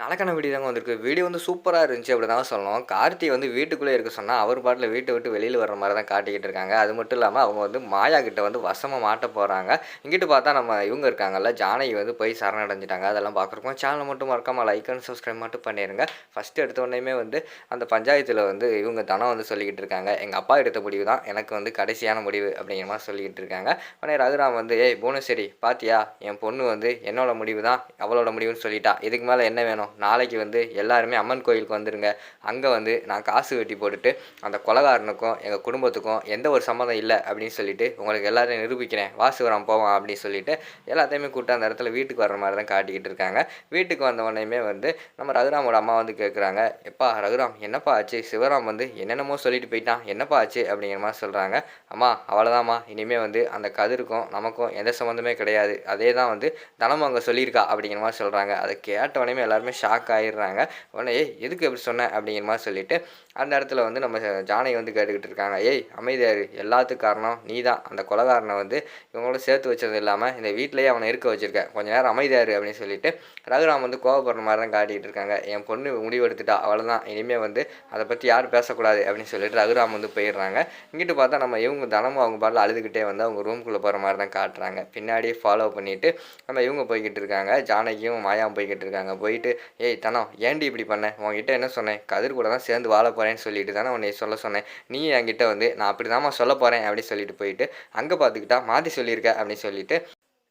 நடக்கான video தாங்க வந்திருக்கு. Video வந்து சூப்பராக இருந்துச்சு அப்படி தான் சொல்லணும். கார்த்தி வந்து வீட்டுக்குள்ளே இருக்க சொன்னால் அவர் பாட்டில் வீட்டை விட்டு வெளியில் வர மாதிரி தான் காட்டிக்கிட்டு இருக்காங்க. அது மட்டும் இல்லாமல் அவங்க வந்து மாயா கிட்ட வந்து வசமாக மாட்ட போகிறாங்க இங்கிட்டு பார்த்தா நம்ம இவங்க இருக்காங்கல்ல ஜானகி வந்து போய் சரணடைஞ்சிட்டாங்க. அதெல்லாம் பார்க்குறோம் சேனலை மட்டும் மறக்காமல் லைக் அண்ட் சப்ஸ்கிரைப் மட்டும் பண்ணிடுங்க ஃபஸ்ட்டு எடுத்த உடனேயுமே வந்து அந்த பஞ்சாயத்தில் வந்து இவங்க தனம் வந்து சொல்லிக்கிட்டு இருக்காங்க. எங்கள் அப்பா எடுத்த முடிவு தான். எனக்கு வந்து கடைசியான முடிவு அப்படிங்கிற மாதிரி சொல்லிக்கிட்டு இருக்காங்க. உடனே ரகுராம் வந்து ஏய் புவனேஸ்வரி பாத்தியா? என் பொண்ணு வந்து என்னோட முடிவு தான். அவளோட முடிவுன்னு சொல்லிட்டா. இதுக்கு மேலே என்ன வேணும்? நாளைக்கு வந்து எல்லாருமே அம்மன் கோயிலுக்கு வந்துடுங்க அங்கே வந்து நான் காசு வெட்டி போட்டுட்டு அந்த கொலகாரனுக்கும் எங்கள் குடும்பத்துக்கும் எந்த ஒரு சம்மந்தம் இல்லை அப்படின்னு சொல்லிட்டு உங்களுக்கு எல்லாத்தையும் நிரூபிக்கிறேன். வாசுவரம் போவான் அப்படின்னு சொல்லிட்டு எல்லாத்தையுமே கூப்பிட்டு அந்த இடத்துல வீட்டுக்கு வர மாதிரி தான் காட்டிக்கிட்டு இருக்காங்க. வீட்டுக்கு வந்த உடனேயுமே வந்து நம்ம ரகுராமோட அம்மா வந்து கேட்குறாங்க எப்பா ரகுராம் என்னப்பா ஆச்சு? சிவராம் வந்து என்னென்னமோ சொல்லிட்டு போயிட்டான். என்னப்பா ஆச்சு? அப்படிங்கிற மாதிரி சொல்கிறாங்க அம்மா அவ்வளோதாம்மா இனிமேல் வந்து அந்த கதிருக்கும் நமக்கும் எந்த சம்மந்தமே கிடையாது. அதே தான் வந்து தனமும் அங்கே சொல்லியிருக்கா அப்படிங்கிற மாதிரி சொல்கிறாங்க அதை கேட்ட உடனே எல்லாருமே ஷாக் ஆகிடுறாங்க உடனே ஏய் எதுக்கு எப்படி சொன்னேன் அப்படிங்கிற மாதிரி சொல்லிட்டு அந்த இடத்துல வந்து நம்ம ஜானகி வந்து கேட்டுக்கிட்டு இருக்காங்க. ஏய் அமைதியாரு எல்லாத்துக்கும் காரணம் நீ தான் அந்த கொலகாரனை வந்து இவங்களோட சேர்த்து வச்சது இல்லாமல் இந்த வீட்டிலேயே அவனை இருக்க வச்சுருக்கேன் கொஞ்ச நேரம் அமைதியாரு அப்படின்னு சொல்லிட்டு ரகுராம் வந்து கோவப்படுற மாதிரி தான் காட்டிகிட்டு இருக்காங்க. என் பொண்ணு முடிவெடுத்துட்டா. அவ்வளோதான் இனிமேல் வந்து அதை பற்றி யாரும் பேசக்கூடாது அப்படின்னு சொல்லிட்டு ரகுராம் வந்து போயிடுறாங்க. இங்கிட்டு பார்த்தா நம்ம இவங்க தினமும் அவங்க பாட்டில் அழுதுகிட்டே வந்து அவங்க ரூம்குள்ளே போகிற மாதிரி தான் காட்டுறாங்க. பின்னாடியே ஃபாலோ பண்ணிவிட்டு நம்ம இவங்க போய்கிட்டு இருக்காங்க. ஜானகியும் மாயாவும் போய்கிட்டு இருக்காங்க. போயிட்டு ஏய் தனம் ஏன்டி இப்படி பண்ண? உங்ககிட்ட என்ன சொன்னேன்? கதிர் கூட தான் சேர்ந்து வாழ போகிறேன்னு சொல்லிட்டு தானே உன்னை சொல்ல சொன்னேன். நீ என்கிட்ட வந்து நான் அப்படி தாம்மா சொல்ல போகிறேன் அப்படின்னு சொல்லிட்டு போயிட்டு அங்கே பார்த்துக்கிட்டா மாற்றி சொல்லியிருக்க அப்படின்னு சொல்லிட்டு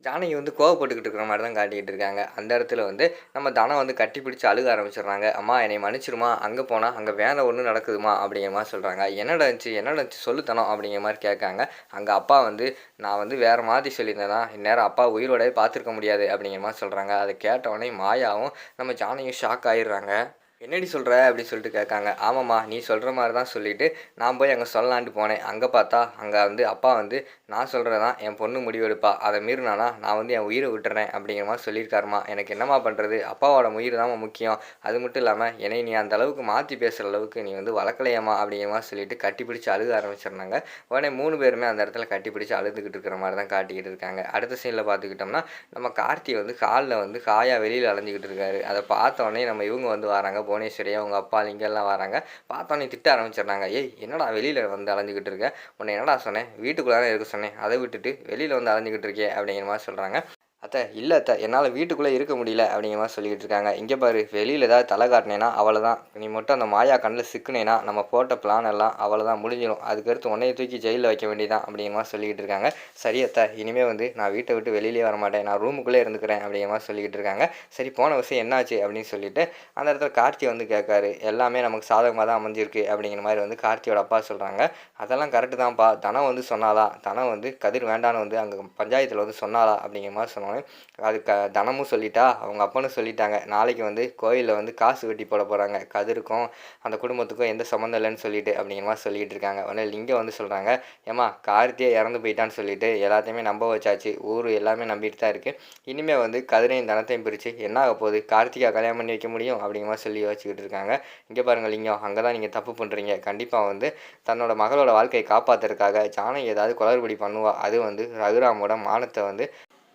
ஜானகி வந்து கோவப்பட்டுக்கிட்டு இருக்கிற மாதிரி தான் காட்டிக்கிட்டு இருக்காங்க. அந்த இடத்துல வந்து நம்ம தனம் வந்து கட்டி பிடிச்சி அழுக ஆரம்பிச்சிடுறாங்க. அம்மா என்னை மன்னிச்சிருமா? அங்கே போனால் அங்கே வேலை ஒன்று நடக்குதுமா? அப்படிங்கிற மாதிரி சொல்கிறாங்க என்னடா இருந்துச்சு? என்னடா இருந்துச்சு? சொல்லு தனம் அப்படிங்கிற மாதிரி கேட்காங்க. அங்கே அப்பா வந்து நான் வந்து வேறு மாதிரி சொல்லியிருந்தேன்னா இந்நேரம் அப்பா உயிரோடவே பார்த்துருக்க முடியாது அப்படிங்கிற மாதிரி சொல்கிறாங்க அதை கேட்ட உடனே மாயாவும் நம்ம ஜானகியும் ஷாக் ஆயிடுறாங்க. என்னடி சொல்கிற அப்படின்னு சொல்லிட்டு கேட்காங்க. ஆமாம்மா நீ சொல்கிற மாதிரி தான் சொல்லிவிட்டு நான் போய் அங்கே சொல்லலான்ட்டு போனேன். அங்கே பார்த்தா அங்கே வந்து அப்பா வந்து நான் சொல்கிறது தான் என் பொண்ணு முடிவெடுப்பா. அதை மீறினானா நான் வந்து என் உயிரை விட்டுறேன் அப்படிங்கிற மாதிரி சொல்லியிருக்காருமா. எனக்கு என்னம்மா பண்ணுறது அப்பாவோட உயிர் தான் முக்கியம். அது மட்டும் இல்லாமல் என்னை நீ அந்த அளவுக்கு மாற்றி பேசுகிற அளவுக்கு நீ வந்து வளர்க்கலையாமா அப்படிங்கிற மாதிரி சொல்லிட்டு கட்டி பிடிச்சி அழுக ஆரம்பிச்சிருந்தாங்க. உடனே மூணு பேருமே அந்த இடத்துல கட்டி பிடிச்சி அழுதுகிட்டு இருக்கிற மாதிரி தான் காட்டிக்கிட்டு இருக்காங்க. அடுத்த சீனில் பார்த்துக்கிட்டோம்னா நம்ம கார்த்தி வந்து காலில் வந்து காயாக வெளியில் அலைஞ்சிக்கிட்டு இருக்காரு. அதை பார்த்த உடனே நம்ம இவங்க வந்து வராங்க புவனேஸ்வரி அவங்க அப்பா லிங்கெல்லாம் வராங்க. பார்த்தோன்னே திட்ட ஆரம்பிச்சிடுறாங்க. ஏய் என்னடா வெளியில் வந்து அலைஞ்சிக்கிட்டு இருக்க? உன்னை என்னடா சொன்னேன்? வீட்டுக்குள்ளே இருக்க சொன்னேன். அதை விட்டுட்டு வெளியில் வந்து அலைஞ்சிக்கிட்டு இருக்கே அப்படிங்கிற மாதிரி சொல்கிறாங்க அத்தை இல்லை அத்தை என்னால் வீட்டுக்குள்ளே இருக்க முடியல அப்படிங்கிற மாதிரி சொல்லிக்கிட்டு இருக்காங்க. இங்கே பாரு வெளியில் ஏதாவது தலை காட்டினேன்னா அவ்வளோதான் நீ மட்டும் அந்த மாயா கண்ணில் சிக்கினேன்னா நம்ம போட்ட பிளான் எல்லாம் அவ்வளோதான் முடிஞ்சிடும். அதுக்கடுத்து உன்னைய தூக்கி ஜெயிலில் வைக்க வேண்டியதான் அப்படிங்கிற மாதிரி சொல்லிக்கிட்டு இருக்காங்க. சரி அத்தை இனிமேல் வந்து நான் வீட்டை விட்டு வெளியிலே வர மாட்டேன். நான் ரூமுக்குள்ளே இருந்துக்கிறேன் அப்படிங்கிற மாதிரி சொல்லிக்கிட்டு இருக்காங்க. சரி போன விஷயம் என்னாச்சு அப்படின்னு சொல்லிட்டு அந்த இடத்துல கார்த்தி வந்து கேட்காரு. எல்லாமே நமக்கு சாதகமாக தான் அமைஞ்சிருக்கு அப்படிங்கிற மாதிரி வந்து கார்த்தியோட அப்பா சொல்கிறாங்க அதெல்லாம் கரெக்டு தான்ப்பா. தனம் வந்து சொன்னாலா தனம் வந்து கதிர் வேண்டான்னு வந்து அங்கே பஞ்சாயத்தில் வந்து சொன்னாலா அப்படிங்கிற மாதிரி அதுக்கு அது க தனமும் சொல்லிட்டா அவங்க அப்பனும் சொல்லிட்டாங்க. நாளைக்கு வந்து கோயிலில் வந்து காசு வெட்டி போட போகிறாங்க கதிருக்கும் அந்த குடும்பத்துக்கும் எந்த சம்மந்தம் இல்லைன்னு சொல்லிட்டு அப்படிங்கிற மாதிரி சொல்லிட்டு இருக்காங்க. உடனே லிங்கம் வந்து சொல்கிறாங்க ஏமா கார்த்தியை இறந்து போயிட்டான்னு சொல்லிட்டு எல்லாத்தையுமே நம்ப வச்சாச்சு. ஊர் எல்லாமே நம்பிட்டு தான் இருக்குது இனிமேல் வந்து கதிரையும் தனத்தையும் பிரித்து என்ன ஆக போகுது? கார்த்திகா கல்யாணம் பண்ணி வைக்க முடியும்? அப்படிங்கிற மாதிரி சொல்லி யோசிச்சுக்கிட்டு இருக்காங்க. இங்கே பாருங்கள் லிங்கம் அங்கே தான் நீங்கள் தப்பு பண்ணுறீங்க கண்டிப்பாக வந்து தன்னோட மகளோட வாழ்க்கையை காப்பாற்றுறதுக்காக ஜானகி ஏதாவது குளறுபடி பண்ணுவா. அது வந்து ரகுராமோட மானத்தை வந்து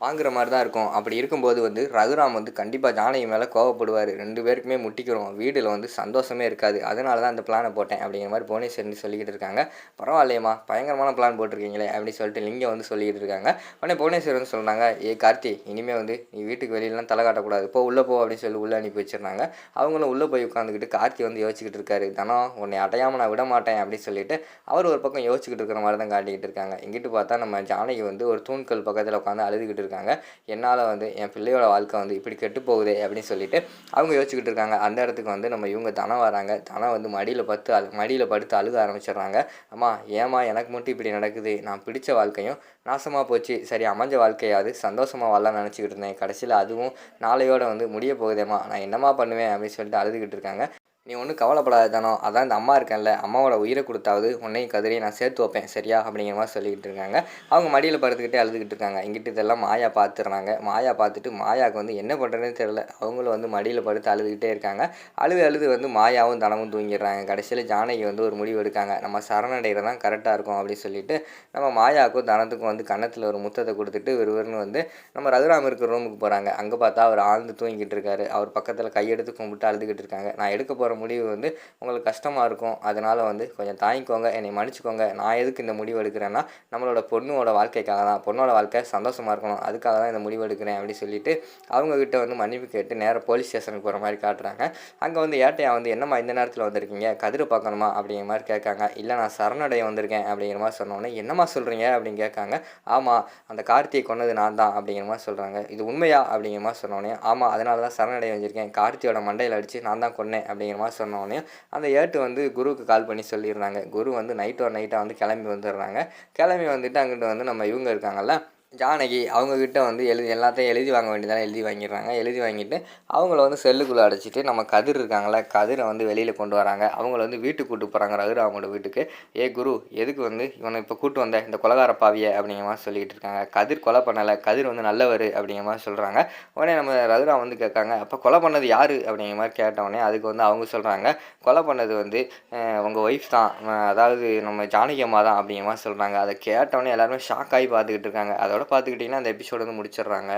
வாங்குற மாதிரி தான் இருக்கும். அப்படி இருக்கும்போது வந்து ரகுராம் வந்து கண்டிப்பாக ஜானகி மேலே கோவப்படுவார். ரெண்டு பேருக்குமே முட்டிக்கிறோம் வீடில் வந்து சந்தோஷமே இருக்காது. அதனால தான் அந்த பிளானை போட்டேன் அப்படிங்கிற மாதிரி புவனேஸ்வரன் சொல்லிக்கிட்டு இருக்காங்க. பரவாயில்லையம்மா பயங்கரமான பிளான் போட்டிருக்கீங்களே அப்படின்னு சொல்லிட்டு லிங்கம் வந்து சொல்லிக்கிட்டு இருக்காங்க. உடனே புவனேஸ்வரன் வந்து சொல்கிறாங்க ஏ கார்த்தி இனிமேல் வந்து நீ வீட்டுக்கு வெளியிலலாம் தலை காட்டக்கூடாது. போ உள்ளே போ அப்படின்னு சொல்லி உள்ளே அனுப்பி வச்சிருந்தாங்க. அவங்களும் உள்ளே போய் உட்காந்துக்கிட்டு கார்த்தி வந்து யோசிச்சுக்கிட்டு இருக்காரு. தனம் உன்னை அடையாமல் நான் விட மாட்டேன் அப்படின்னு சொல்லிட்டு அவர் ஒரு பக்கம் யோசிச்சுக்கிட்டு இருக்கிற மாதிரி தான் காட்டிக்கிட்டு இருக்காங்க. இங்கிட்டு பார்த்தா நம்ம ஜானகி வந்து ஒரு தூண்கள் பக்கத்தில் உட்காந்து அழுதுகிட்டு இருக்காங்க. என்னால் வந்து என் பிள்ளையோட வாழ்க்கை வந்து இப்படி கெட்டு போகுதே அப்படின்னு சொல்லிட்டு அவங்க யோசிச்சுக்கிட்டு இருக்காங்க. அந்த இடத்துக்கு வந்து நம்ம இவங்க தனம் வராங்க. தனம் வந்து மடியில் பத்து அழு மடியில் படுத்து அழுக ஆரம்பிச்சிடுறாங்க. அம்மா ஏம்மா எனக்கு மட்டும் இப்படி நடக்குது? நான் பிடிச்ச வாழ்க்கையும் நாசமாக போச்சு. சரி அமைஞ்ச வாழ்க்கையாவது சந்தோஷமாக வரலாம்னு நினச்சிக்கிட்டு இருந்தேன். கடைசியில் அதுவும் நாளையோட வந்து முடிய போகுதேம்மா. நான் என்னம்மா பண்ணுவேன் அப்படின்னு சொல்லிட்டு அழுதுகிட்டு இருக்காங்க. நீ ஒன்றும் கவலைப்படாத தானோ அதான் இந்த அம்மா இருக்கேன்ல. அம்மாவோட உயிரை கொடுத்தாவது உன்னையும் கதிரையும் நான் சேர்த்து வைப்பேன். சரியா? அப்படிங்கிற மாதிரி சொல்லிக்கிட்டு இருக்காங்க. அவங்க மடியில் படுத்துக்கிட்டே அழுதுகிட்டு இருக்காங்க. எங்கிட்ட இதெல்லாம் மாயா பார்த்துடுறாங்க மாயா பார்த்துட்டு மாயாவுக்கு வந்து என்ன பண்ணுறதுன்னு தெரில அவங்களும் வந்து மடியில் படுத்து அழுதுகிட்டே இருக்காங்க. அழுது அழுது வந்து மாயாவும் தனமும் தூங்கிடுறாங்க. கடைசியில் ஜானகி வந்து ஒரு முடிவு எடுக்காங்க. நம்ம சரணடைகிறது தான் கரெக்டாக இருக்கும் அப்படின்னு சொல்லிட்டு நம்ம மாயாவுக்கும் தனத்துக்கும் வந்து கன்னத்தில் ஒரு முத்தத்தை கொடுத்துட்டு விறுவிறுன்னு வந்து நம்ம ரகுராம் இருக்கிற ரூமுக்கு போகிறாங்க அங்கே பார்த்தா அவர் ஆழ்ந்து தூங்கிட்டு இருக்காரு. அவர் பக்கத்தில் கையெடுத்து கும்பிட்டு அழுதுகிட்டு இருக்காங்க. நான் எடுக்க போகிற முடிவு வந்து உங்களுக்கு கஷ்டமாக இருக்கும். அதனால் வந்து கொஞ்சம் தாங்கிக்கோங்க. என்னை மன்னிச்சுக்கோங்க. நான் எதுக்கு இந்த முடிவு எடுக்கிறேன்னா நம்மளோட பொண்ணோட வாழ்க்கைக்காக தான். பொண்ணோட வாழ்க்கை சந்தோஷமாக இருக்கணும். அதுக்காக தான் இந்த முடிவு எடுக்கிறேன் அப்படின்னு சொல்லிட்டு அவங்கக்கிட்ட வந்து மன்னிப்பு கேட்டு நேராக போலீஸ் ஸ்டேஷனுக்கு போகிற மாதிரி காட்டுறாங்க. அங்கே வந்து ஏட்டையா வந்து என்னம்மா இந்த நேரத்தில் வந்திருக்கீங்க? கதிரை பார்க்கணுமா? அப்படிங்கிற மாதிரி கேட்காங்க. இல்லை நான் சரணடைய வந்திருக்கேன். அப்படிங்கிற மாதிரி சொன்னோன்னே என்னம்மா சொல்கிறீங்க அப்படின்னு கேட்காங்க. ஆமாம் அந்த கார்த்தியை கொன்னது நான் தான். அப்படிங்கிற மாதிரி சொல்கிறாங்க இது உண்மையா? அப்படிங்கிற மாதிரி சொன்னோன்னே ஆமாம் அதனால தான் சரணடைய வந்திருக்கேன். கார்த்தியோட மண்டையில் அடித்து நான் தான் கொன்னேன். அப்படிங்கிற மாதிரி சொன்னோடனே அந்த ஏட்டு வந்து குருவுக்கு கால் பண்ணி சொல்லிடுறாங்க குரு வந்து நைட் ஒரு நைட்டாக வந்து கிளம்பி வந்துடுறாங்க. கிளம்பி வந்துட்டு அங்கிட்டு வந்து நம்ம இவங்க இருக்காங்கல்ல ஜானகி அவங்கக்கிட்ட வந்து எழுதி எல்லாத்தையும் எழுதி வாங்க வேண்டியதெல்லாம் எழுதி வாங்கிடுறாங்க. எழுதி வாங்கிட்டு அவங்கள வந்து செல்லுக்குள்ளே அடைச்சிட்டு நம்ம கதிர் இருக்காங்களே கதிரை வந்து வெளியில் கொண்டு வராங்க. அவங்கள வந்து வீட்டுக்கு கூட்டு போகிறாங்க ரகுரா அவங்களோட வீட்டுக்கு. ஏ குரு எதுக்கு வந்து இவனை இப்போ கூட்டு வந்த? இந்த கொலகார பாவியை அப்படிங்கிற மாதிரி சொல்லிக்கிட்டு இருக்காங்க. கதிர் கொலை பண்ணலை கதிர் வந்து நல்லவர் அப்படிங்கிற மாதிரி சொல்கிறாங்க உடனே நம்ம ரகுரா வந்து கேட்காங்க அப்போ கொலை பண்ணது யார்? அப்படிங்கிற மாதிரி கேட்டவுடனே அதுக்கு வந்து அவங்க சொல்கிறாங்க கொலை பண்ணது வந்து உங்கள் ஒய்ஃப் தான். அதாவது நம்ம ஜானகி அம்மா தான் அப்படிங்கிற மாதிரி சொல்கிறாங்க அதை கேட்டவுடனே எல்லாருமே ஷாக் ஆகி பார்த்துக்கிட்டு இருக்காங்க. அதோட பார்த்துக்கிட்டிங்கன்னா அந்த எபிசோடு வந்து முடிச்சிடுறாங்க.